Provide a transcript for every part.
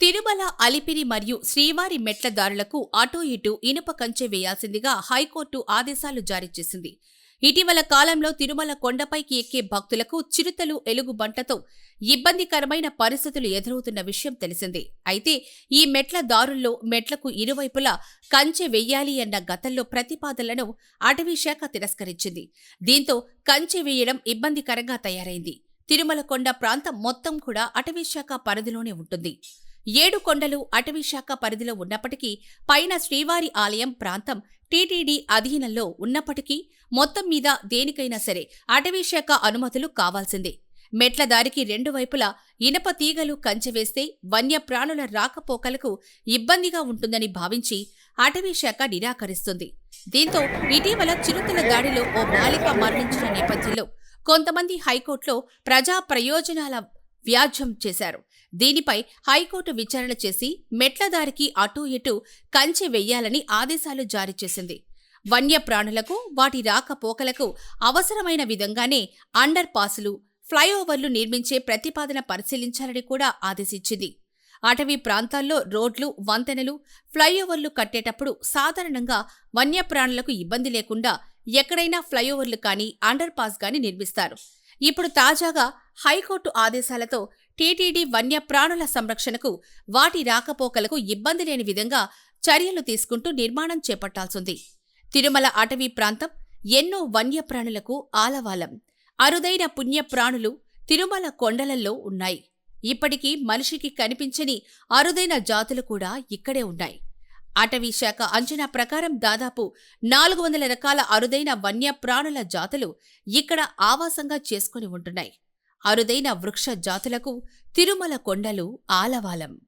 తిరుమల అలిపిరి మరియు శ్రీవారి మెట్ల దారులకు అటూ ఇటూ ఇనుప కంచె వేయాల్సిందిగా హైకోర్టు ఆదేశాలు జారీ చేసింది. ఇటీవల కాలంలో తిరుమల కొండపైకి ఎక్కే భక్తులకు చిరుతలు ఎలుగుబంటతో ఇబ్బందికరమైన పరిస్థితులు ఎదురవుతున్న విషయం తెలిసిందే. అయితే ఈ మెట్ల దారుల్లో మెట్లకు ఇరువైపులా కంచె వెయ్యాలి అన్న గతంలో ప్రతిపాదనలను అటవీశాఖ తిరస్కరించింది. దీంతో కంచె వేయడం ఇబ్బందికరంగా తయారైంది. తిరుమల కొండ ప్రాంతం మొత్తం కూడా అటవీశాఖ పరిధిలోనే ఉంటుంది. ఏడు కొండలు అటవీశాఖ పరిధిలో ఉన్నప్పటికీ పైన శ్రీవారి ఆలయం ప్రాంతం టీటీడీ అధీనంలో ఉన్నప్పటికీ మొత్తం మీద దేనికైనా సరే అటవీశాఖ అనుమతులు కావాల్సిందే. మెట్ల దారికి రెండు వైపులా ఇనప తీగలు కంచెవేస్తే వన్యప్రాణుల రాకపోకలకు ఇబ్బందిగా ఉంటుందని భావించి అటవీశాఖ నిరాకరిస్తుంది. దీంతో ఇటీవల చిరుతల దాడిలో ఓ బాలిక మరణించిన నేపథ్యంలో కొంతమంది హైకోర్టులో ప్రజా ప్రయోజనాల వ్యాజ్యం చేశారు. దీనిపై హైకోర్టు విచారణ చేసి మెట్లదారికి అటూ ఇటూ కంచె వెయ్యాలని ఆదేశాలు జారీ చేసింది. వన్యప్రాణులకు వాటి రాకపోకలకు అవసరమైన విధంగానే అండర్ పాసులు ఫ్లైఓవర్లు నిర్మించే ప్రతిపాదన పరిశీలించాలని కూడా ఆదేశించింది. అటవీ ప్రాంతాల్లో రోడ్లు వంతెనలు ఫ్లైఓవర్లు కట్టేటప్పుడు సాధారణంగా వన్యప్రాణులకు ఇబ్బంది లేకుండా ఎక్కడైనా ఫ్లైఓవర్లు కానీ అండర్ పాస్ కానీ నిర్మిస్తారు. ఇప్పుడు తాజాగా హైకోర్టు ఆదేశాలతో టీటీడీ వన్యప్రాణుల సంరక్షణకు వాటి రాకపోకలకు ఇబ్బంది లేని విధంగా చర్యలు తీసుకుంటూ నిర్మాణం చేపట్టాల్సింది. తిరుమల అటవీ ప్రాంతం ఎన్నో వన్యప్రాణులకు ఆలవాలం. అరుదైన పుణ్యప్రాణులు తిరుమల కొండలల్లో ఉన్నాయి. ఇప్పటికీ మనిషికి కనిపించని అరుదైన జాతులు కూడా ఇక్కడే ఉన్నాయి. అటవీ శాఖ అంచనా ప్రకారం దాదాపు నాలుగు వందల రకాల అరుదైన వన్యప్రాణుల జాతులు ఇక్కడ ఆవాసంగా చేసుకుని ఉంటున్నాయి. అరుదైన వృక్ష జాతులకు తిరుమల కొండలు ఆలవాలం.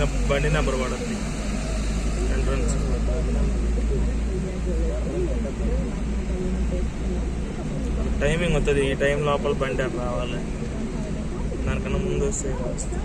పైన బండి నెంబర్ పడుతుంది ఎంట్రన్స్ టైమింగ్ వస్తుంది ఈ టైం లోపల బండి అట్లా రావాలి. దానికన్నా ముందు వస్తే వస్తుంది